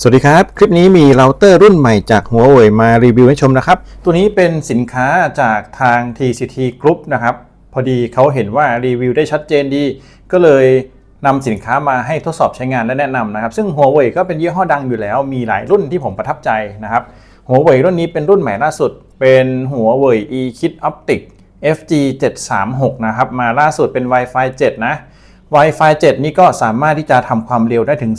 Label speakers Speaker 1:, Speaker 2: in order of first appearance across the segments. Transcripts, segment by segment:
Speaker 1: สวัสดีครับ คลิปนี้มีเราเตอร์รุ่นใหม่จากหัวเว่ยมารีวิวให้ชมนะครับ ตัวนี้เป็นสินค้าจากทาง TCT Group นะครับ พอดีเขาเห็นว่ารีวิวได้ชัดเจนดี ก็เลยนำสินค้ามาให้ทดสอบใช้งานและแนะนำนะครับ ซึ่งหัวเว่ยก็เป็นยี่ห้อดังอยู่แล้ว มีหลายรุ่นที่ผมประทับใจนะครับหัวเว่ยรุ่นนี้เป็นรุ่นใหม่ล่าสุด เป็นหัวเว่ย e-kit optic FG 736นะครับมาล่าสุดเป็น Wi-Fi 7 นะ Wi-Fi 7 นี่ก็สามารถที่จะทำความเร็วได้ถึง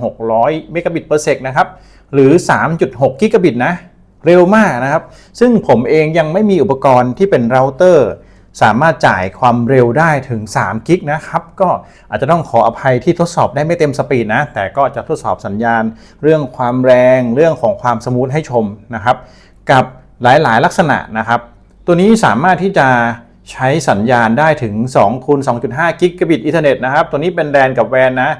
Speaker 1: 3,600 เมกะบิต per sec นะครับ หรือ 3.6 กิกะบิตนะ เร็วมากนะครับ ซึ่งผมเองยังไม่มีอุปกรณ์ที่เป็นเราเตอร์ สามารถจ่ายความเร็วได้ถึง 3 กิกนะครับ ก็อาจจะต้องขออภัยที่ทดสอบได้ไม่เต็มสปีดนะ แต่ก็จะทดสอบสัญญาณ เรื่องความแรง เรื่องของความสมูทให้ชมนะครับ กับหลายๆ ลักษณะนะครับ ตัวนี้สามารถที่จะ ใช้สัญญาณได้ถึง2คูณ2.5 กิกะบิตอินเทอร์เน็ตนะครับ ตัวนี้เป็นแลนกับแวนนะ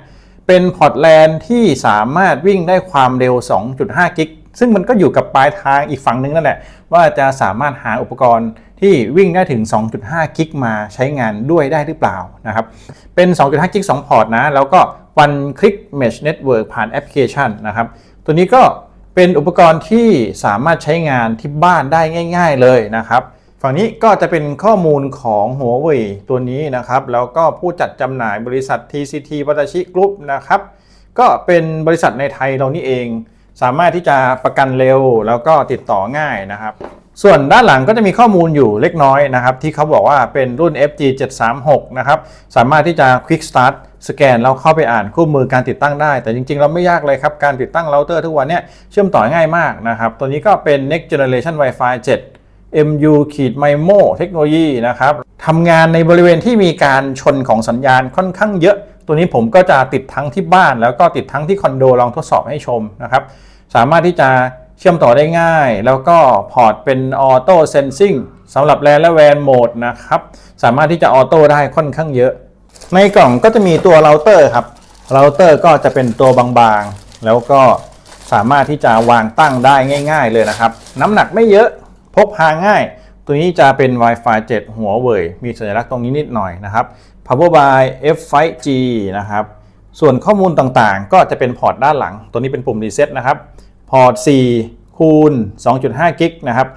Speaker 1: เป็นพอร์ตแลนที่สามารถวิ่งได้ความเร็ว 2.5 กิก ซึ่งมันก็อยู่กับปลายทางอีกฝั่งนึงนั่นแหละ ว่าจะสามารถหาอุปกรณ์ที่วิ่งได้ถึง 2.5 กิกมาใช้งานด้วยได้หรือเปล่านะครับ เป็น 2.5 กิก 2 พอร์ตนะ แล้วก็ One Click Mesh Network ผ่านแอปพลิเคชันนะครับ ตัวนี้ก็เป็นอุปกรณ์ที่สามารถใช้งานที่บ้านได้ง่าย ๆ เลยนะครับ ฝั่งนี้ก็จะเป็นข้อมูลของหัวเว่ยตัวนี้นะครับ แล้วก็ผู้จัดจำหน่ายบริษัท TCT วัตชิกรุ๊ปนะครับ ก็เป็นบริษัทในไทยเรานี่เอง สามารถที่จะประกันเร็วแล้วก็ติดต่อง่ายนะครับ ส่วนด้านหลังก็จะมีข้อมูลอยู่เล็กน้อยนะครับ ที่เขาบอกว่าเป็นรุ่น FG 736นะครับ สามารถที่จะ Quick Start สแกนแล้วเข้าไปอ่านคู่มือการติดตั้งได้ แต่จริงๆ เราไม่ยากเลยครับ การติดตั้งเราเตอร์ทุกวันเนี้ยเชื่อมต่อง่ายมากนะครับ ตัวนี้ก็เป็น Next Generation Wi-Fi 7 MU ขีด MIMO เทคโนโลยีนะครับทำงานในบริเวณที่มีการชนของสัญญาณค่อนข้างเยอะ ตัวนี้ผมก็จะติดทั้งที่บ้าน แล้วก็ติดทั้งที่คอนโดลองทดสอบให้ชมนะครับ สามารถที่จะเชื่อมต่อได้ง่าย แล้วก็พอร์ตเป็นออโต้เซนซิงสำหรับแลนและแวนโหมดนะครับ สามารถที่จะออโต้ได้ค่อนข้างเยอะ ในกล่องก็จะมีตัวเราเตอร์ครับเราเตอร์ก็จะเป็นตัวบางๆ แล้วก็สามารถที่จะวางตั้งได้ง่าย ๆ เลยนะครับ น้ำหนักไม่เยอะ พกพาง่าย ตัวนี้จะเป็น Wi-Fi 7 หัวเว่ยมีสัญลักษณ์ตรงนี้นิดหน่อยนะครับ Power by F5G นะครับส่วนข้อมูลต่างๆ ก็จะเป็นพอร์ตด้านหลัง ตัวนี้เป็นปุ่ม Reset นะครับ พอร์ต 4 คูณ 2.5 กิกนะครับ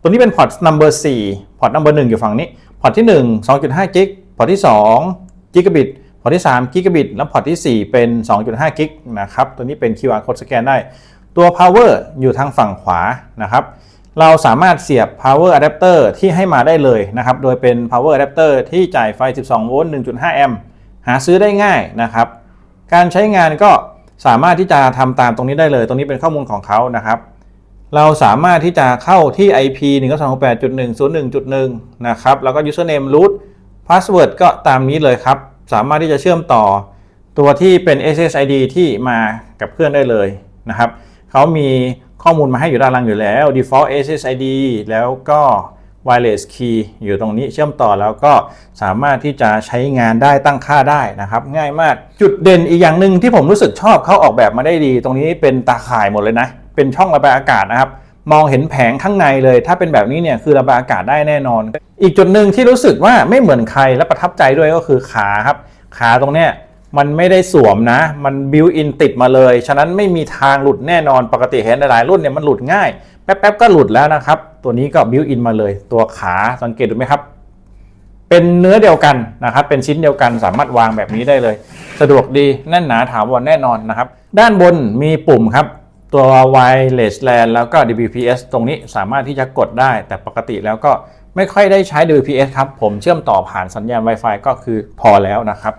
Speaker 1: ตัวนี้เป็นพอร์ต number 4 พอร์ต number 1 อยู่ฝั่งนี้ พอร์ตที่ 1 2.5 กิก พอร์ตที่ 2 กิกะบิต พอร์ตที่ 3 กิกะบิต และพอร์ตที่ 4 เป็น 2.5 กิกนะครับ ตัวนี้เป็น QR code สแกนได้ ตัว power อยู่ทางฝั่งขวานะครับ เราสามารถเสียบ power adapter ที่ให้มาได้เลยนะครับ โดยเป็น power adapter ที่จ่ายไฟ 12 โวลต์ 1.5 แอมป์ หาซื้อได้ง่ายนะครับ การใช้งานก็สามารถที่จะทำตามตรงนี้ได้เลย ตรงนี้เป็นข้อมูลของเขานะครับ เราสามารถที่จะเข้าที่ IP 192.1.1.1 นะครับ แล้วก็ username root password ก็ตามนี้เลยครับ สามารถที่จะเชื่อมต่อตัวที่เป็น SSID ที่มากับเพื่อนได้เลยนะครับ เขามี ข้อมูลมาให้อยู่ด้านล่างอยู่แล้ว default SSID แล้วก็ wireless key อยู่ตรงนี้เชื่อมต่อแล้วก็สามารถที่จะใช้งานได้ตั้งค่าได้นะครับ ง่ายมากจุดเด่นอีกอย่างหนึ่งที่ผมรู้สึกชอบเขาออกแบบมาได้ดี ตรงนี้เป็นตาข่ายหมดเลยนะ เป็นช่องระบายอากาศนะครับ มองเห็นแผงข้างในเลย ถ้าเป็นแบบนี้เนี่ยคือระบายอากาศได้แน่นอน อีกจุดหนึ่งที่รู้สึกว่าไม่เหมือนใครและประทับใจด้วยก็คือขาครับ ขาตรงเนี้ย มันไม่ได้สวมนะ มันบิวอินติดมาเลย ฉะนั้นไม่มีทางหลุดแน่นอนปกติเห็นหลายรุ่นเนี่ยมันหลุดง่าย แป๊บๆก็หลุดแล้วนะครับ ตัวนี้ก็บิวอินมาเลย ตัวขาสังเกตดูไหมครับ เป็นเนื้อเดียวกันนะครับ เป็นชิ้นเดียวกันสามารถวางแบบนี้ได้เลย สะดวกดีแน่นหนาถาวรแน่นอนนะครับ ด้านบนมีปุ่มครับตัว wireless LAN แล้วก็ WPS ตรงนี้สามารถที่จะกดได้ แต่ปกติแล้วก็ไม่ค่อยได้ใช้ WPS ครับ ผมเชื่อมต่อผ่านสัญญาณ Wi-Fi ก็คือพอแล้วนะครับ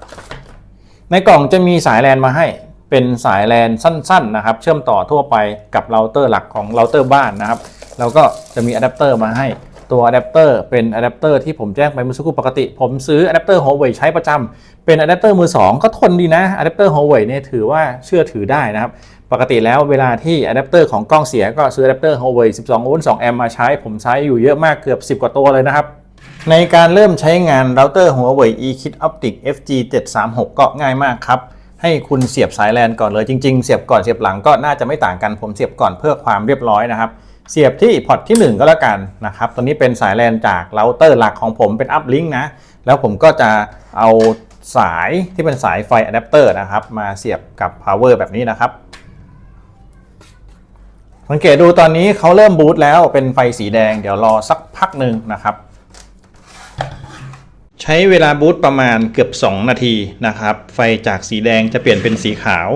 Speaker 1: ในกล่องจะมีสายแลนมาให้เป็นสายแลนสั้นๆนะครับ เชื่อมต่อทั่วไปกับเราเตอร์หลักของเราเตอร์บ้านนะครับ แล้วก็จะมีอะแดปเตอร์มาให้ตัวอะแดปเตอร์เป็นอะแดปเตอร์ที่ผมแจ้งไปเมื่อสักครู่ปกติ ผมซื้ออะแดปเตอร์ Huawei ใช้ประจำเป็นอะแดปเตอร์มือ 2 ก็ทนดีนะอะแดปเตอร์ Huawei เนี่ยถือว่าเชื่อถือได้นะครับ ปกติแล้วเวลาที่อะแดปเตอร์ของกล้องเสียก็ซื้ออะแดปเตอร์ Huawei 12โวลต์2แอมป์มาใช้ ผมใช้อยู่เยอะมากเกือบ 10 กว่าตัวเลยนะครับ ในการเริ่มใช้งานเราเตอร์ Huawei eKit Optic FG 736ก็ง่ายมากครับ ให้คุณเสียบสายแลนก่อนเลยจริง ๆ เสียบก่อนเสียบหลังก็น่าจะไม่ต่างกันผมเสียบก่อนเพื่อความเรียบร้อยนะครับ เสียบที่พอร์ตที่ 1 ก็แล้วกันนะครับตัวนี้เป็นสายแลนจากเราเตอร์หลักของผมเป็นอัพลิงก์นะ แล้วผมก็จะเอาสายที่เป็นสายไฟอะแดปเตอร์นะครับ มาเสียบกับ power แบบนี้นะครับสังเกตดูตอนนี้เขาเริ่มบูตแล้วเป็นไฟสีแดง เดี๋ยวรอสักพักหนึ่งนะครับ ใช้เวลาบูตประมาณเกือบ 2 นาทีนะครับ ไฟจากสีแดงจะเปลี่ยนเป็นสีขาว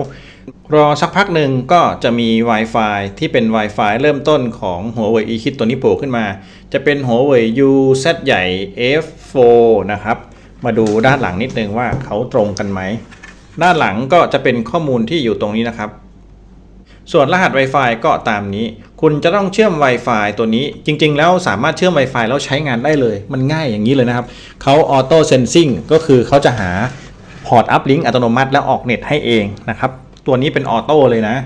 Speaker 1: รอสักพักหนึ่งก็จะมี Wi-Fi ที่เป็น Wi-Fi เริ่มต้นของหัวเว่ย eKit ตัวนี้โผล่ขึ้นมา จะเป็นหัวเว่ย UZ ใหญ่ F4 นะครับ มาดูด้านหลังนิดนึงว่าเขาตรงกันไหม ด้านหลังก็จะเป็นข้อมูลที่อยู่ตรงนี้นะครับ ส่วนรหัส Wi-Fi ก็ตามนี้ คุณจะต้องเชื่อม Wi-Fi ตัวนี้จริง ๆ แล้วสามารถเชื่อม Wi-Fi แล้วใช้งานได้เลย มันง่ายอย่างนี้เลยนะครับเขา Auto Sensing ก็คือเขาจะหาพอร์ตอัพลิงก์อัตโนมัติแล้วออกเน็ตให้เองนะครับ ตัวนี้เป็นออโต้เลยนะ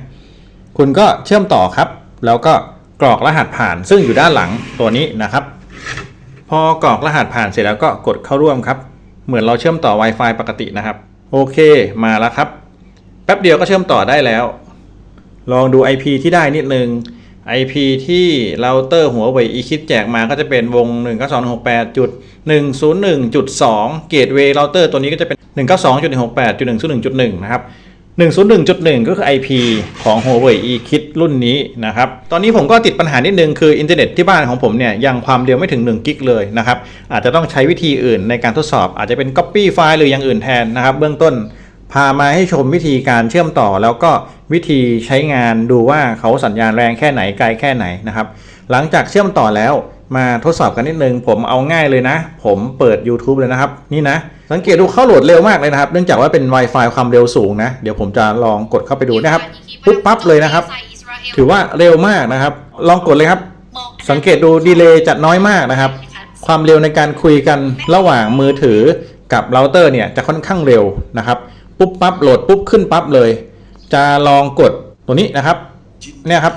Speaker 1: คุณก็เชื่อมต่อครับ แล้วก็กรอกรหัสผ่าน ซึ่งอยู่ด้านหลังตัวนี้นะครับ พอกรอกรหัสผ่านเสร็จแล้วก็กดเข้าร่วมครับ เหมือนเราเชื่อมต่อ Wi-Fi ปกตินะครับ โอเคมาแล้วครับ แป๊บเดียวก็เชื่อมต่อได้แล้ว ลองดู IP ที่ได้นิดนึง IP ที่เราเตอร์หัวเว่ย eKit แจกมาก็จะเป็นวง 192.168.101.2 Gateway Router ตัวนี้ก็จะเป็น 1.92.68.101.1 นะครับ 101.1 ก็คือ IP ของ Huawei eKit รุ่นนี้นะครับ ตอนนี้ผมก็ติดปัญหานิดนึงคืออินเทอร์เน็ตที่บ้านของผมเนี่ยยังความเร็วไม่ถึง 1 กิกเลยนะครับ อาจจะต้องใช้วิธีอื่นในการทดสอบอาจจะเป็น Copy ไฟล์หรืออย่างอื่นแทนนะครับ เบื้องต้น พามาให้ชมวิธีการเชื่อมต่อ แล้วก็วิธีใช้งานดูว่าเขาสัญญาณแรงแค่ไหนไกลแค่ไหนนะครับ หลังจากเชื่อมต่อแล้วมาทดสอบกันนิดนึง ผมเอาง่ายเลยนะ ผมเปิด YouTube เลยนะครับ นี่นะ สังเกตดูเข้าโหลดเร็วมากเลยนะครับ เนื่องจากว่าเป็น Wi-Fi ความเร็วสูงนะ เดี๋ยวผมจะลองกดเข้าไปดูนะครับปุ๊บปั๊บเลยนะครับ ถือว่าเร็วมากนะครับ ลองกดเลยครับ สังเกตดูดีเลย์จะน้อยมากนะครับ ความเร็วในการคุยกันระหว่างมือถือกับเราเตอร์เนี่ยจะค่อนข้างเร็วนะครับ ปุ๊บปั๊บโหลดปุ๊บขึ้นปั๊บเลย จะลองกดตัวนี้นะครับเนี่ยครับ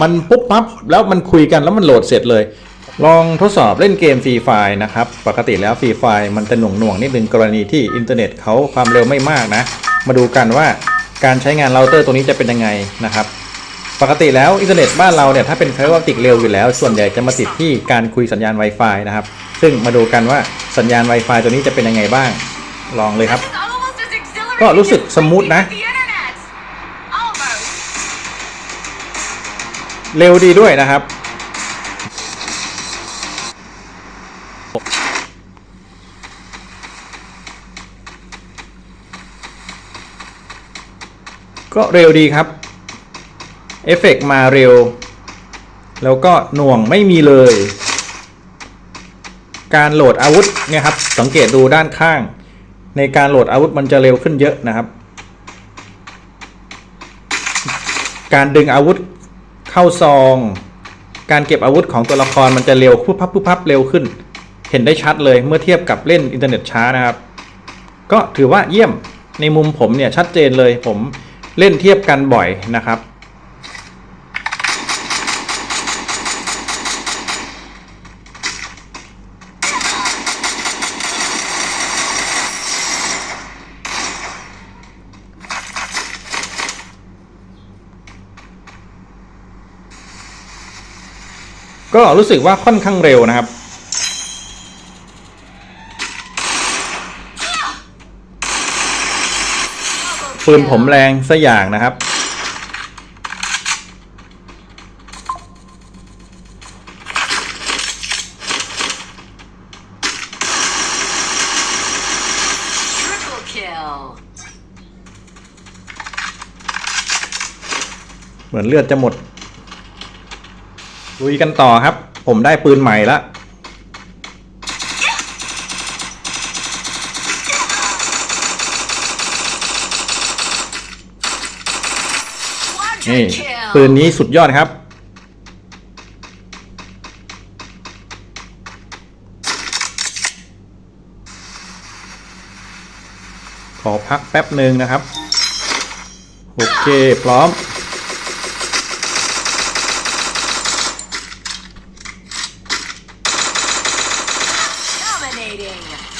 Speaker 1: มันปุ๊บปั๊บแล้วมันคุยกันแล้วมันโหลดเสร็จเลย ลองทดสอบเล่นเกมฟรีไฟนะครับ ปกติแล้วฟรีไฟมันจะหน่วงหน่วงนิดนึงกรณีที่อินเทอร์เน็ตเขาความเร็วไม่มากนะ มาดูกันว่าการใช้งานเราเตอร์ตัวนี้จะเป็นยังไงนะครับปกติแล้วอินเทอร์เน็ตบ้านเราเนี่ยถ้าเป็นไฟเบอร์ออปติกเร็วอยู่แล้ว ส่วนใหญ่จะมาติดที่การคุยสัญญาณ Wi-Fi นะครับ ซึ่งมาดูกันว่าสัญญาณ Wi-Fi ตัวนี้จะเป็นยังไงบ้าง ลองเลยครับ
Speaker 2: ก็รู้สึกสมูทนะ
Speaker 1: เร็วดีด้วยนะครับ ก็เร็วดีครับ เอฟเฟกต์มาเร็ว แล้วก็หน่วงไม่มีเลย การโหลดอาวุธเนี่ยครับ สังเกตดูด้านข้าง ในการโหลดอาวุธมันจะเร็วขึ้นเยอะนะครับ การดึงอาวุธเข้าซอง การเก็บอาวุธของตัวละครมันจะเร็วปุ๊บพับปุ๊บพับเร็วขึ้น เห็นได้ชัดเลยเมื่อเทียบกับเล่นอินเทอร์เน็ตช้านะครับ ก็ถือว่าเยี่ยมในมุมผมเนี่ยชัดเจนเลยผมเล่นเทียบกันบ่อยนะครับ ก็รู้สึกว่าค่อนข้างเร็วนะครับ ปืนผมแรงซะอย่างนะครับเหมือนเลือดจะหมด ลุยกันต่อครับ ผมได้ปืนใหม่ละนี่ปืนนี้สุดยอดครับ ขอพักแป๊บหนึ่งนะครับ โอเค พร้อม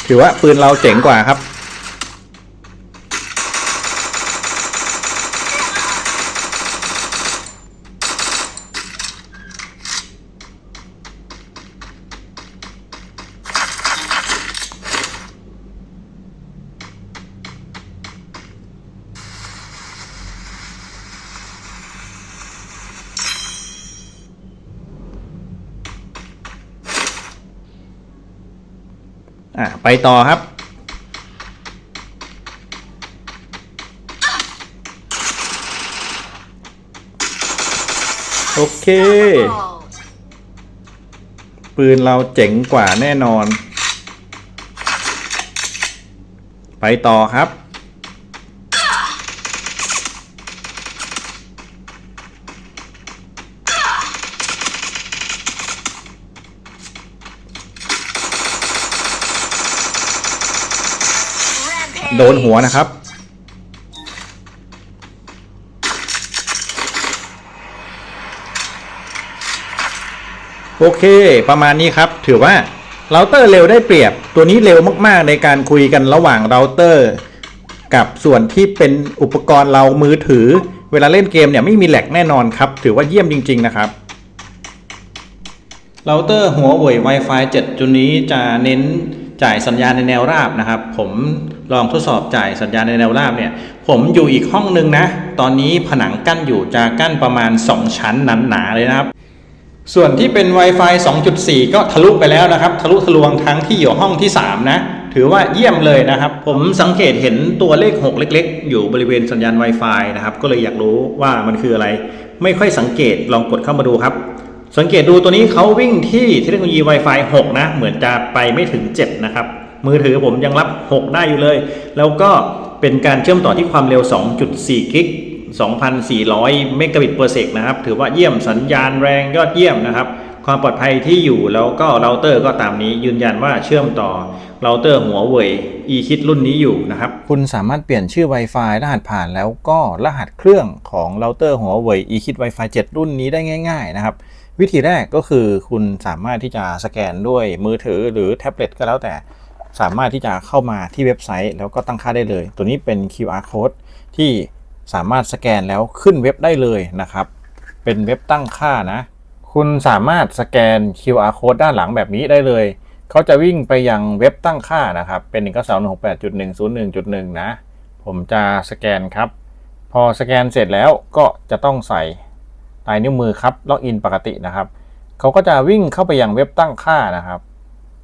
Speaker 1: ถือว่าปืนเราเจ๋งกว่าครับ อะไปต่อครับ โอเค ปืนเราเจ๋งกว่าแน่นอน ไปต่อครับ โดนหัวนะครับ โอเค ประมาณนี้ครับ ถือว่าเราเตอร์เร็วได้เปรียบ ตัวนี้เร็วมากๆ ในการคุยกันระหว่างเราเตอร์ กับส่วนที่เป็นอุปกรณ์เรามือถือ เวลาเล่นเกมเนี่ยไม่มีแหลกแน่นอนครับ ถือว่าเยี่ยมจริง ๆ นะครับเราเตอร์หัวเว่ย Wi-Fi 7 จุดนี้จะเน้น จ่ายสัญญาณในแนวราบนะครับ ผมลองทดสอบจ่ายสัญญาณในแนวราบเนี่ย ผมอยู่อีกห้องนึงนะ ตอนนี้ผนังกั้นอยู่จะกั้นประมาณ 2 ชั้นหนาๆเลยนะครับ ส่วนที่เป็น Wi-Fi 2.4 ก็ทะลุไปแล้วนะครับ ทะลุทะลวงทั้งที่อยู่ห้องที่ 3 นะถือว่าเยี่ยมเลยนะครับ ผมสังเกตเห็นตัวเลข 6 เล็ก ๆ อยู่บริเวณสัญญาณ Wi-Fi นะครับ ก็เลยอยากรู้ว่ามันคืออะไร ไม่ค่อยสังเกตลองกดเข้ามาดูครับ สังเกตดูตัวนี้เขาวิ่งที่เทคโนโลยี Wi-Fi 6 นะ เหมือนจะไปไม่ถึง 7 นะครับ มือถือผมยังรับ 6 ได้อยู่เลย แล้วก็เป็นการเชื่อมต่อที่ความเร็ว 2.4 กิก 2,400 เมกะบิตเปอร์เซกนะครับ ถือว่าเยี่ยมสัญญาณแรงยอดเยี่ยมนะครับ ความปลอดภัยที่อยู่แล้วก็เราเตอร์ก็ตามนี้ยืนยันว่าเชื่อมต่อเราเตอร์หัวเว่ย e-kit รุ่นนี้อยู่นะครับ คุณสามารถเปลี่ยนชื่อ Wi-Fi รหัสผ่านแล้วก็รหัสเครื่องของเราเตอร์หัวเว่ย e-kit Wi-Fi 7 รุ่นนี้ได้ง่าย ๆ นะครับ วิธีแรกก็คือคุณสามารถที่จะสแกนด้วยมือถือหรือแท็บเล็ตก็แล้วแต่สามารถที่จะเข้ามาที่เว็บไซต์ แล้วก็ตั้งค่าได้เลย ตัวนี้เป็น QR code ที่สามารถสแกนแล้วขึ้นเว็บได้เลยนะครับ เป็นเว็บตั้งค่านะ คุณสามารถสแกน QR code ด้านหลังแบบนี้ได้เลย เขาจะวิ่งไปยังเว็บตั้งค่านะครับ เป็น1 9 2 6 8 1 0 1 1 นะ ผมจะสแกนครับ พอสแกนเสร็จแล้วก็จะต้องใส่ ลายนิ้วมือครับล็อกอินปกตินะครับเขาก็จะวิ่งเข้าไปยังเว็บตั้งค่านะครับ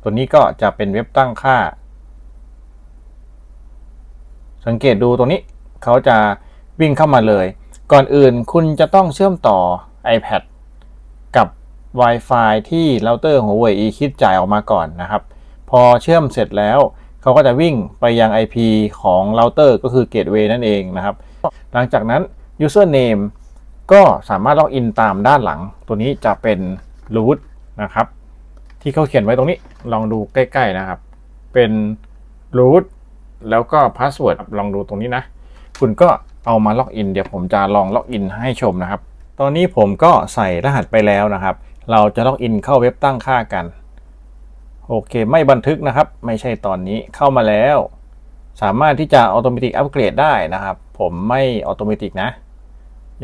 Speaker 1: ตัวนี้ก็จะเป็นเว็บตั้งค่า สังเกตดูตรงนี้เขาจะวิ่งเข้ามาเลย ก่อนอื่นคุณจะต้องเชื่อมต่อ iPad กับ Wi-Fi ที่เราเตอร์หัวเว่ย e-kit จ่ายออกมาก่อนนะครับ พอเชื่อมเสร็จแล้วเขาก็จะวิ่งไปยัง IP ของเราเตอร์ก็คือ Gateway นั่นเองนะครับ หลังจากนั้น Username ก็สามารถล็อกอินตามด้านหลัง ตัวนี้จะเป็น root นะครับ ที่เขาเขียนไว้ตรงนี้ลองดูใกล้ๆนะครับ เป็น root แล้วก็ password ลองดูตรงนี้นะ คุณก็เอามาล็อกอินเดี๋ยวผมจะลองล็อกอินให้ชมนะครับ ตอนนี้ผมก็ใส่รหัสไปแล้วนะครับ เราจะล็อกอินเข้าเว็บตั้งค่ากันโอเค ไม่บันทึกนะครับ ไม่ใช่ตอนนี้เข้ามาแล้ว สามารถที่จะออโตเมติกอัปเกรดได้นะครับ ผมไม่ออโตเมติกนะ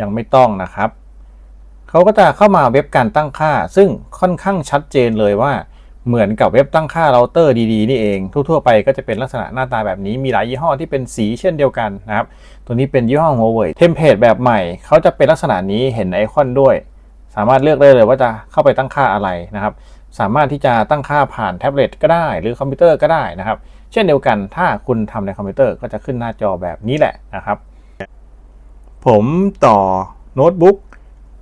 Speaker 1: ยังไม่ต้องนะครับเขาก็จะเข้ามาเว็บการตั้งค่า ซึ่งค่อนข้างชัดเจนเลยว่าเหมือนกับเว็บตั้งค่าเราเตอร์ดีๆนี่เองทั่วๆไปก็จะเป็นลักษณะหน้าตาแบบนี้มีหลายยี่ห้อที่เป็นสีเช่นเดียวกันนะครับ ตัวนี้เป็นยี่ห้อ Huawei เทมเพลตแบบใหม่เขาจะเป็นลักษณะนี้เห็นไอคอนด้วย สามารถเลือกได้เลยว่าจะเข้าไปตั้งค่าอะไรนะครับ สามารถที่จะตั้งค่าผ่านแท็บเล็ตก็ได้ หรือคอมพิวเตอร์ก็ได้นะครับ เช่นเดียวกันถ้าคุณทำในคอมพิวเตอร์ก็จะขึ้นหน้าจอแบบนี้แหละนะครับ ผมต่อโน้ตบุ๊ก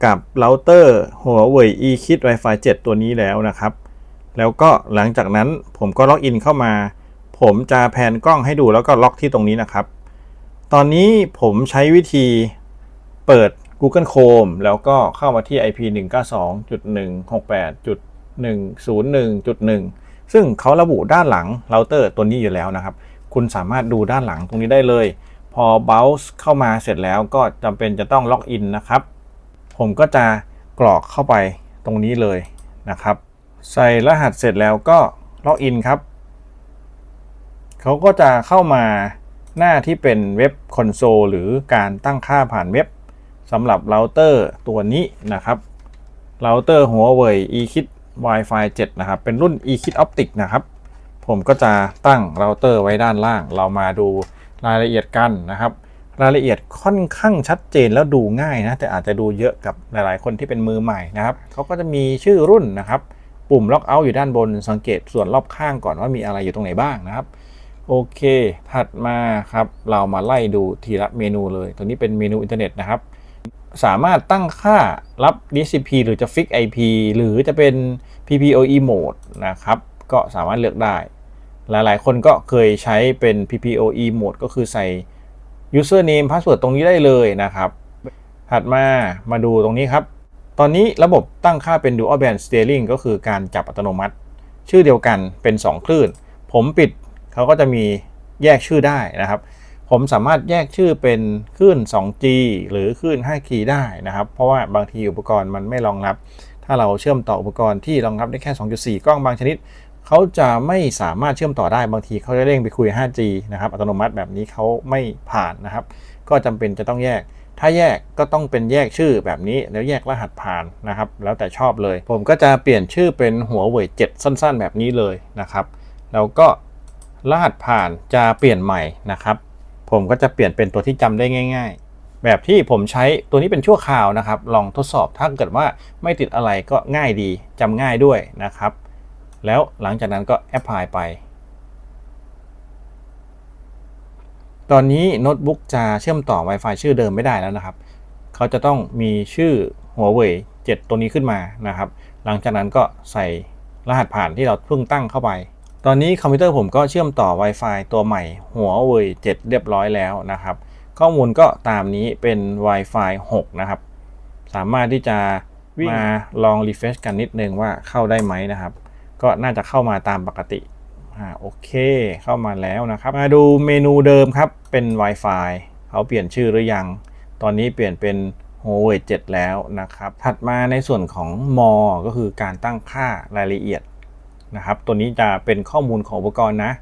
Speaker 1: กับเราเตอร์ Huawei eKit Wi-Fi 7 ตัวนี้แล้วนะครับ แล้วก็หลังจากนั้นผมก็ล็อกอินเข้ามา ผมจะแพนกล้องให้ดูแล้วก็ล็อกที่ตรงนี้นะครับ ตอนนี้ผมใช้วิธีเปิด Google Chrome แล้วก็เข้ามาที่ IP 192.168.101.1 ซึ่งเขาระบุด้านหลังเราเตอร์ตัวนี้อยู่แล้วนะครับ คุณสามารถดูด้านหลังตรงนี้ได้เลย พอ browse เข้ามาเสร็จแล้วก็จำเป็นจะต้องล็อกอินนะครับ ผมก็จะกรอกเข้าไปตรงนี้เลยนะครับ ใส่รหัสเสร็จแล้วก็ล็อกอินครับ เขาก็จะเข้ามาหน้าที่เป็นเว็บคอนโซลหรือการตั้งค่าผ่านเว็บสำหรับเราเตอร์ตัวนี้นะครับเราเตอร์หัวเว่ย eKit Wi-Fi 7 นะครับ เป็นรุ่น eKit Optic นะครับ ผมก็จะตั้งเราเตอร์ไว้ด้านล่าง เรามาดู รายละเอียดกันนะครับ รายละเอียดค่อนข้างชัดเจนแล้วดูง่ายนะแต่อาจจะดูเยอะกับหลาย ๆ คนที่เป็นมือใหม่นะครับเขาก็จะมีชื่อรุ่นนะครับ ปุ่มล็อกเอาท์อยู่ด้านบนสังเกตส่วนรอบข้างก่อนว่ามีอะไรอยู่ตรงไหนบ้างนะครับโอเค ถัดมาครับ เรามาไล่ดูทีละเมนูเลย ตัวนี้เป็นเมนูอินเทอร์เน็ตนะครับ สามารถตั้งค่ารับ DHCP หรือจะ Fix IP หรือจะเป็น PPOE mode นะครับ ก็สามารถเลือกได้ หลายๆ คนก็เคยใช้เป็น PPOE mode ก็คือใส่ username password ตรงนี้ได้เลยนะครับ ถัดมามาดูตรงนี้ครับ ตอนนี้ระบบตั้งค่าเป็น dual band steering ก็คือการจับอัตโนมัติ ชื่อเดียวกันเป็น 2 คลื่น ผมปิดเขาก็จะมีแยกชื่อได้นะครับ ผมสามารถแยกชื่อเป็นคลื่น 2G หรือคลื่น 5G ได้นะครับ เพราะว่าบางทีอุปกรณ์มันไม่รองรับ ถ้าเราเชื่อมต่ออุปกรณ์ที่รองรับได้แค่ 2.4 กล้องบางชนิด เขาจะไม่สามารถเชื่อมต่อได้บางทีเขาจะเร่งไปคุย 5G นะครับอัตโนมัติแบบนี้เขาไม่ผ่านนะครับ ก็จำเป็นจะต้องแยก ถ้าแยกก็ต้องเป็นแยกชื่อแบบนี้แล้วแยกรหัสผ่านนะครับ แล้วแต่ชอบเลย ผมก็จะเปลี่ยนชื่อเป็นหัวเว่ย7สั้น ๆ แบบนี้เลยนะครับแล้วก็รหัสผ่านจะเปลี่ยนใหม่นะครับ ผมก็จะเปลี่ยนเป็นตัวที่จำได้ง่าย ๆ แบบที่ผมใช้ตัวนี้เป็นชั่วคราวนะครับ ลองทดสอบถ้าเกิดว่าไม่ติดอะไรก็ง่ายดีจำง่ายด้วยนะครับ แล้วหลังจากนั้นก็แอปพลายไป ตอนนี้โน้ตบุ๊กจะเชื่อมต่อ Wi-Fi ชื่อเดิมไม่ได้แล้วนะครับ เขาจะต้องมีชื่อหัวเว่ย7ตัวนี้ขึ้นมานะครับ หลังจากนั้นก็ใส่รหัสผ่านที่เราเพิ่งตั้งเข้าไป ตอนนี้คอมพิวเตอร์ผมก็เชื่อมต่อ Wi-Fi ตัวใหม่หัวเว่ย7เรียบร้อยแล้วนะครับ ข้อมูลก็ตามนี้เป็น Wi-Fi 6 นะครับ สามารถที่จะมาลองรีเฟรชกันนิดนึงว่าเข้าได้ไหมนะครับ ก็น่าจะเข้ามาตามปกติอ่าโอเคเข้ามาแล้วนะครับ มาดูเมนูเดิมครับเป็น Wi-Fi เขาเปลี่ยนชื่อหรือยัง ตอนนี้เปลี่ยนเป็น Huawei 7แล้วนะครับ ถัดมาในส่วนของมอก็คือการตั้งค่ารายละเอียดนะครับ ตัวนี้จะเป็นข้อมูลของอุปกรณ์นะ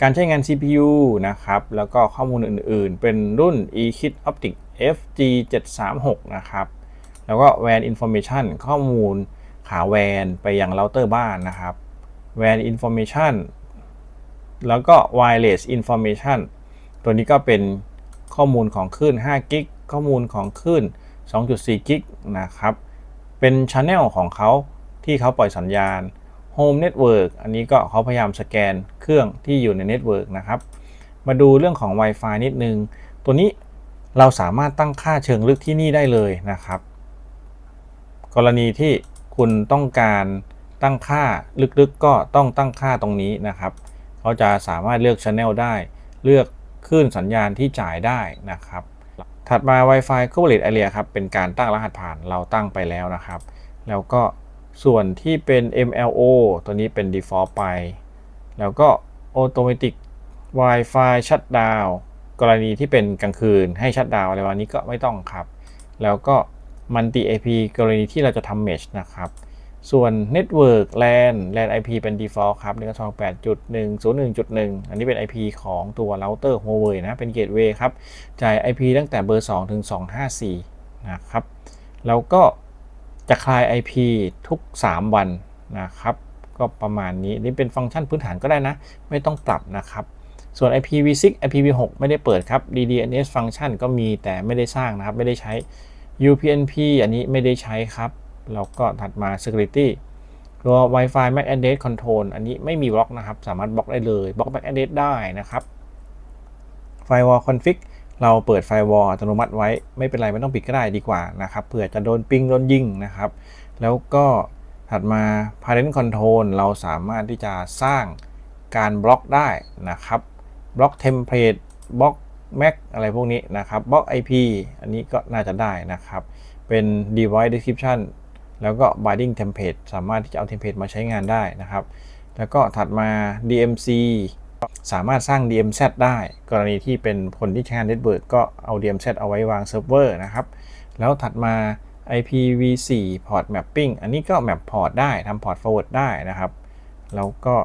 Speaker 1: การใช้งาน CPU นะครับ แล้วก็ข้อมูลอื่นๆ เป็นรุ่น eKit Optic FG 736นะครับ แล้วก็ WAN Information ข้อมูล ขา WAN ไปยังเราเตอร์บ้านนะครับ WAN Information แล้วก็ Wireless Information ตัวนี้ก็เป็นข้อมูลของคลื่น5กิกข้อมูลของคลื่น 2.4 กิกนะครับ เป็น Channel ของเขาที่เขาปล่อยสัญญาณ Home Network อันนี้ก็เขาพยายามสแกนเครื่องที่อยู่ในเน็ตเวิร์กนะครับ มาดูเรื่องของ Wi-Fi นิดนึง ตัวนี้เราสามารถตั้งค่าเชิงลึกที่นี่ได้เลยนะครับ กรณีที่ คุณต้องการตั้งค่าลึกๆก็ต้องตั้งค่าตรงนี้นะครับเขาจะสามารถเลือก Channel ได้ เลือกคลื่นสัญญาณที่จ่ายได้นะครับ ถัดมา Wi-Fi Coverage Area ครับ เป็นการตั้งรหัสผ่านเราตั้งไปแล้วนะครับ แล้วก็ส่วนที่เป็น MLO ตัวนี้เป็น default ไป แล้วก็ Automatic Wi-Fi Shutdown กรณีที่เป็นกลางคืนให้ชัดดาวอะไรวันนี้ก็ไม่ต้องครับ แล้วก็ Multi IP กรณีที่เราจะทำ Mesh นะครับ ส่วน Network LAN LAN IP เป็น default ครับ128.101.1 อันนี้เป็น IP ของตัวเราเตอร์ Huawei นะ เป็น Gateway ครับ จ่าย IP ตั้งแต่เบอร์ 2 ถึง 254 นะครับ แล้วก็จะคลาย IP ทุก 3 วันนะครับ ก็ประมาณนี้ นี่เป็นฟังก์ชันพื้นฐานก็ได้นะ ไม่ต้องปรับนะครับส่วน IPv6 IPv6 ไม่ได้เปิดครับ DDNS ฟังก์ชันก็มีแต่ไม่ได้สร้างนะครับ ไม่ได้ใช้ UPnP อันนี้ไม่ได้ใช้ครับแล้วก็ถัดมา Security ตัว Wi-Fi MAC Address Control อันนี้ไม่มีบล็อกนะครับ สามารถบล็อกได้เลยบล็อก MAC Address ได้นะครับ Firewall Config เราเปิด Firewall อัตโนมัติไว้ไม่เป็นไรไม่ต้องปิดก็ได้ดีกว่านะครับเผื่อจะโดนปิงโดนยิงนะครับ แล้วก็ถัดมา Parent Control เราสามารถที่จะสร้างการบล็อกได้นะครับบล็อกเทมเพลตบล็อก Mac อะไรพวกนี้นะครับบล็อก IP อันนี้ก็น่าจะได้นะครับ เป็น device description แล้วก็ binding template สามารถที่จะเอา template มาใช้งานได้นะครับ แล้วก็ถัดมา DMC สามารถสร้าง DMZ ได้ กรณีที่เป็นคนที่ใช้งาน Network ก็เอา DMZ เอาไว้วางเซิร์ฟเวอร์นะครับ แล้วถัดมา IPv4 port mapping อันนี้ก็ map port ได้ทำ port forward ได้นะครับ แล้วก็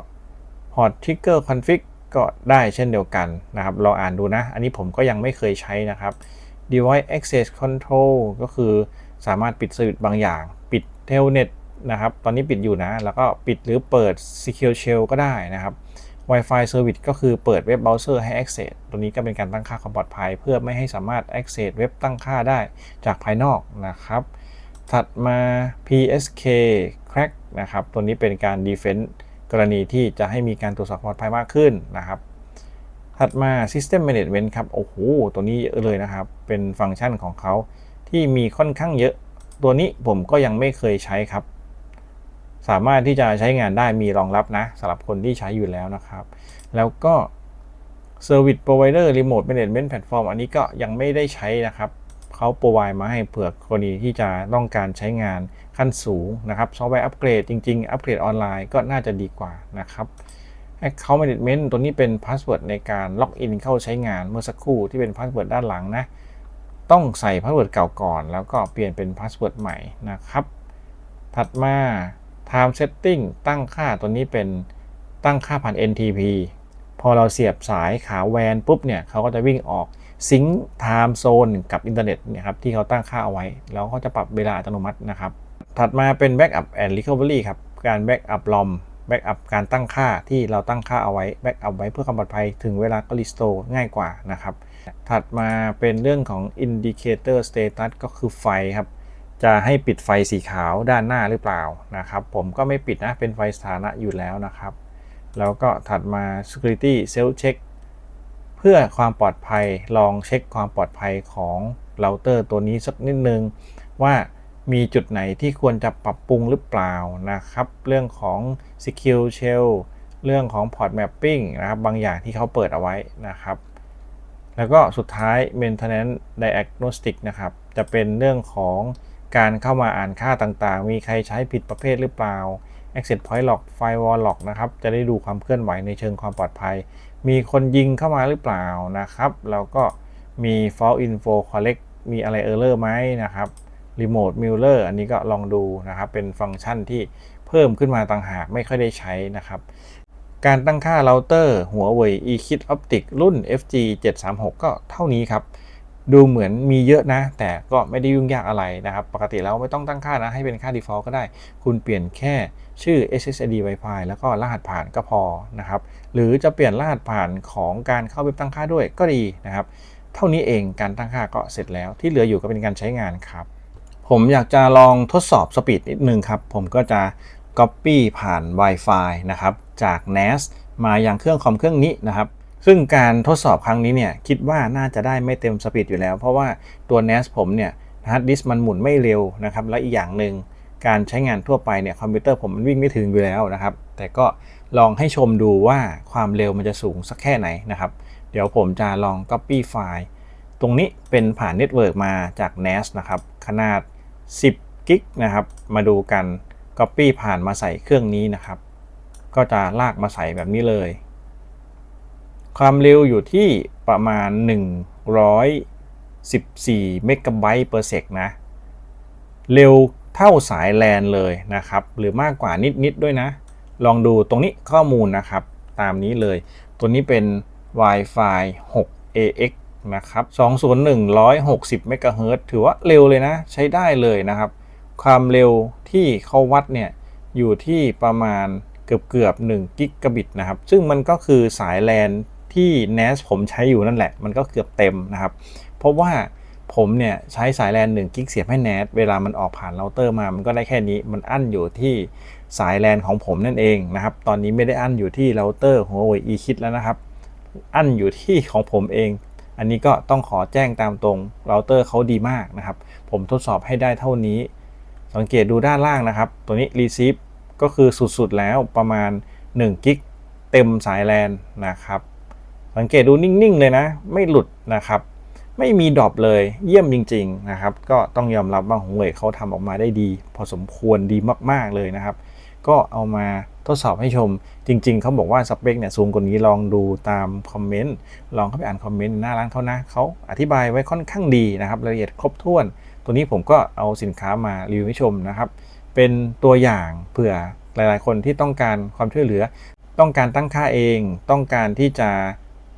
Speaker 1: port trigger config ก็ได้เช่นเดียวกันนะครับเราอ่านดูนะ อันนี้ผมก็ยังไม่เคยใช้นะครับ device access control ก็คือสามารถปิดสวิตช์บางอย่าง ปิด telnet นะครับ ตอนนี้ปิดอยู่นะ แล้วก็ปิดหรือเปิด secure shell ก็ได้นะครับ Wi-Fi Service ก็คือเปิดเว็บเบราว์เซอร์ให้ access ตัวนี้ก็เป็นการตั้งค่าความปลอดภัย เพื่อไม่ให้สามารถ access เว็บตั้งค่าได้จากภายนอกนะครับ ถัดมา PSK crack นะครับ ตัวนี้เป็นการ defense กรณีที่จะให้มีการตรวจสอบความปลอดภัยมากขึ้นนะครับ ถัดมา System Management ครับ โอ้โห ตัวนี้เยอะเลยนะครับ เป็นฟังก์ชันของเขาที่มีค่อนข้างเยอะ ตัวนี้ผมก็ยังไม่เคยใช้ครับ สามารถที่จะใช้งานได้มีรองรับนะสำหรับคนที่ใช้อยู่แล้วนะครับ แล้วก็ Service Provider Remote Management Platform อันนี้ก็ยังไม่ได้ใช้นะครับ เขาโปรไวมาให้เผื่อกรณีที่จะต้องการใช้งาน ขั้นสูงนะครับซอฟต์แวร์อัปเกรดจริง ๆ อัปเกรดออนไลน์ก็น่าจะดีกว่านะครับ Account Management ตัวนี้เป็นพาสเวิร์ดในการล็อกอินเข้าใช้งานเมื่อสักครู่ที่เป็นพาสเวิร์ดด้านหลังนะ ต้องใส่พาสเวิร์ดเก่าก่อน แล้วก็เปลี่ยนเป็นพาสเวิร์ดใหม่นะครับ ถัดมา Time Setting ตั้งค่าตัวนี้เป็นตั้งค่าผ่าน NTP พอเราเสียบสายขาแวนปุ๊บเนี่ยเขาก็จะวิ่งออกซิงค์ไทม์โซนกับอินเทอร์เน็ตเนี่ยครับที่เขาตั้งค่าเอาไว้ แล้วเขาจะปรับเวลาอัตโนมัตินะครับ ถัดมาเป็น Backup and Recovery ครับ การ Backup ROM Backup การตั้งค่าที่เราตั้งค่าเอาไว้ Backup ไว้เพื่อความปลอดภัย ถึงเวลาก็ Restore ง่ายกว่านะครับ ถัดมาเป็นเรื่องของ Indicator Status ก็คือไฟครับ จะให้ปิดไฟสีขาวด้านหน้าหรือเปล่านะครับ ผมก็ไม่ปิดนะ เป็นไฟสถานะอยู่แล้วนะครับ แล้วก็ถัดมา Security Self Check เพื่อความปลอดภัยลองเช็คความปลอดภัยของเราเตอร์ตัวนี้สักนิดนึงว่า มีจุดไหนที่ควรจะปรับปรุงหรือเปล่านะครับ เรื่องของ Secure Shell เรื่องของ Port Mapping นะครับ บางอย่างที่เขาเปิดเอาไว้นะครับ แล้วก็สุดท้าย Maintenance Diagnostic นะครับ จะเป็นเรื่องของการเข้ามาอ่านค่าต่างๆ มีใครใช้ผิดประเภทหรือเปล่า Access Point Log Firewall Log นะครับ จะได้ดูความเคลื่อนไหวในเชิงความปลอดภัย มีคนยิงเข้ามาหรือเปล่านะครับ แล้วก็มี False Info Collect มีอะไร Error ไหมนะครับ Remote Mueller อันนี้ก็ลองดูนะครับ เป็นฟังก์ชันที่เพิ่มขึ้นมาต่างหากไม่ค่อยได้ใช้นะครับ การตั้งค่าเราเตอร์หัวเว่ย eKit Optic รุ่น FG 736ก็เท่านี้ครับ ดูเหมือนมีเยอะนะ แต่ก็ไม่ได้ยุ่งยากอะไรนะครับ ปกติแล้วไม่ต้องตั้งค่านะ ให้เป็นค่า default ก็ได้ คุณเปลี่ยนแค่ชื่อ SSID Wi-Fi แล้วก็รหัสผ่านก็พอนะครับ หรือจะเปลี่ยนรหัสผ่านของการเข้าเว็บตั้งค่าด้วยก็ดีนะครับ เท่านี้เองการตั้งค่าก็เสร็จแล้วที่เหลืออยู่ก็เป็นการใช้งานครับ ผมอยากจะลองทดสอบสปีดนิดนึงครับ ผมก็จะ Copy ผ่าน Wi-Fi นะครับ จาก NAS มายังเครื่องคอมเครื่องนี้นะครับ ซึ่งการทดสอบครั้งนี้เนี่ยคิดว่าน่าจะได้ไม่เต็มสปีดอยู่แล้ว เพราะว่าตัว NAS ผมเนี่ยฮาร์ดดิสมันหมุนไม่เร็วนะครับ และอีกอย่างหนึ่งการใช้งานทั่วไปเนี่ยคอมพิวเตอร์ผมมันวิ่งไม่ถึงอยู่แล้วนะครับ แต่ก็ลองให้ชมดูว่าความเร็วมันจะสูงสักแค่ไหนนะครับ เดี๋ยวผมจะลอง Copy ไฟล์ตรงนี้เป็นผ่านเน็ตเวิร์กมาจาก NAS นะครับ ขนาด 10กิกนะครับ มาดูกัน Copy ผ่านมาใส่เครื่องนี้นะครับ ก็จะลากมาใส่แบบนี้เลย ความเร็วอยู่ที่ประมาณ 114เมกะไบต์ per sec นะ เร็วเท่าสายแลนเลยนะครับ หรือมากกว่านิด ๆ ด้วยนะ ลองดูตรงนี้ข้อมูลนะครับ ตามนี้เลย ตัวนี้เป็น Wi-Fi 6 AX นะครับ201 160เมกะเฮิรตถือว่าเร็วเลยนะ ใช้ได้เลยนะครับ ความเร็วที่เขาวัดเนี่ย อยู่ที่ประมาณเกือบเกือบ1กิกะบิตนะครับ ซึ่งมันก็คือสายแลนที่ NAS ผมใช้อยู่นั่นแหละ มันก็เกือบเต็มนะครับ เพราะว่าผมเนี่ยใช้สายแลน1กิกเสียบให้ NAS เวลามันออกผ่านเราเตอร์มา มันก็ได้แค่นี้ มันอั้นอยู่ที่สายแลนของผมนั่นเองนะครับ ตอนนี้ไม่ได้อั้นอยู่ที่เราเตอร์หัวเว่ย eKit แล้วนะครับ อั้นอยู่ที่ของผมเอง อันนี้ก็ต้องขอแจ้งตามตรงเราเตอร์เขาดีมากนะครับ ผมทดสอบให้ได้เท่านี้ สังเกตดูด้านล่างนะครับ ตัวนี้ receive ก็คือสุดๆแล้วประมาณ1กิกเต็มสายแลนนะครับ สังเกตดูนิ่งๆเลยนะ ไม่หลุดนะครับ ไม่มีดรอปเลยเยี่ยมจริง ๆนะครับ ก็ต้องยอมรับว่าหัวเว่ยเขาทำออกมาได้ดี พอสมควรดีมากๆเลยนะครับ ก็เอามา ทดสอบให้ชม จริง ๆ เขาบอกว่าสเปคเนี่ยสูงกว่านี้ลองดูตามคอมเมนต์ลองเข้าไปอ่านคอมเมนต์หน้าร้านเขานะเขาอธิบายไว้ค่อนข้างดีนะครับรายละเอียดครบถ้วน ตัวนี้ผมก็เอาสินค้ามารีวิวให้ชมนะครับ เป็นตัวอย่างเผื่อหลายๆ คนที่ต้องการความช่วยเหลือ ต้องการตั้งค่าเอง ต้องการที่จะ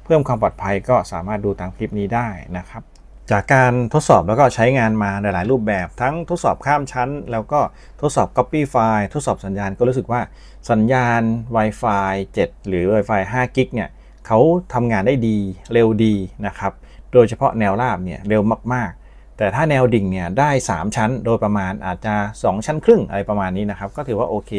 Speaker 1: เพิ่มความปลอดภัยก็สามารถดูตามคลิปนี้ได้นะครับ จากการทดสอบแล้วก็ใช้งานมาหลาย ๆ รูปแบบทั้งทดสอบข้ามชั้น แล้วก็ทดสอบ Copy ไฟล์ทดสอบสัญญาณก็รู้สึกว่าสัญญาณ Wi-Fi 7 หรือ Wi-Fi 5 กิกเนี่ยเขาทำงานได้ดีเร็วดีนะครับ โดยเฉพาะแนวราบเนี่ยเร็วมาก ๆ แต่ถ้าแนวดิ่งเนี่ยได้ 3 ชั้น โดยประมาณอาจจะ 2 ชั้นครึ่งอะไรประมาณนี้นะครับ ก็ถือว่าโอเค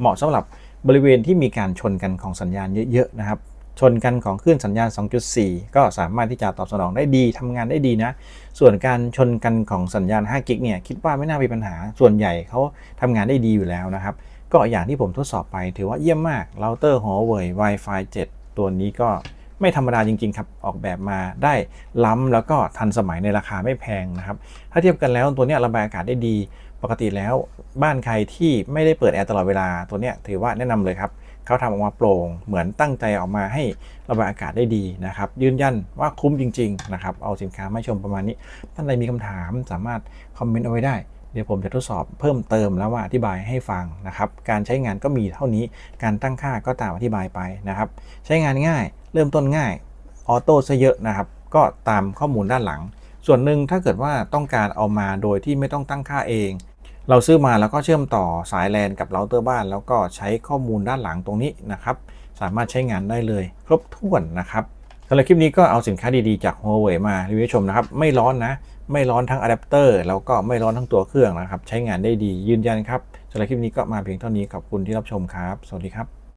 Speaker 1: เหมาะสำหรับบริเวณที่มีการชนกันของสัญญาณเยอะ ๆ นะครับ ชนกันของคลื่นสัญญาณ 2.4 ก็สามารถที่จะตอบสนองได้ดีทำงานได้ดีนะ ส่วนการชนกันของสัญญาณ5กิกเนี่ยคิดว่าไม่น่ามีปัญหาส่วนใหญ่เขาทำงานได้ดีอยู่แล้วนะครับ ก็อย่างที่ผมทดสอบไปถือว่าเยี่ยมมากเราเตอร์ Huawei Wi-Fi 7 ตัวนี้ก็ไม่ธรรมดาจริง ๆ ครับ ออกแบบมาได้ล้ำแล้วก็ทันสมัยในราคาไม่แพงนะครับ ถ้าเทียบกันแล้วตัวนี้ระบายอากาศได้ดี ปกติแล้วบ้านใครที่ไม่ได้เปิดแอร์ตลอดเวลาตัวนี้ถือว่าแนะนำเลยครับ เขาทำออกมาโปร่ง เหมือนตั้งใจออกมาให้ระบายอากาศได้ดีนะครับ ยืนยันว่าคุ้มจริงๆนะครับ เอาสินค้ามาชมประมาณนี้ ท่านใดมีคำถามสามารถคอมเมนต์เอาไว้ได้ เดี๋ยวผมจะทดสอบเพิ่มเติมแล้วว่าอธิบายให้ฟังนะครับ การใช้งานก็มีเท่านี้ การตั้งค่าก็ตามอธิบายไปนะครับ ใช้งานง่าย เริ่มต้นง่าย ออโต้ซะเยอะนะครับ ก็ตามข้อมูลด้านหลัง ส่วนหนึ่งถ้าเกิดว่าต้องการเอามาโดยที่ไม่ต้องตั้งค่าเอง เราซื้อมาแล้วก็เชื่อมต่อสายแลนกับเราเตอร์บ้าน แล้วก็ใช้ข้อมูลด้านหลังตรงนี้นะครับ สามารถใช้งานได้เลย ครบถ้วนนะครับสำหรับคลิปนี้ก็เอาสินค้าดีๆจาก Huawei มารีวิวชมนะครับ ไม่ร้อนนะ ไม่ร้อนทั้งอะแดปเตอร์แล้วก็ไม่ร้อนทั้งตัวเครื่องนะครับ ใช้งานได้ดียืนยันครับสำหรับคลิปนี้ก็มาเพียงเท่านี้ขอบคุณที่รับชมครับ สวัสดีครับ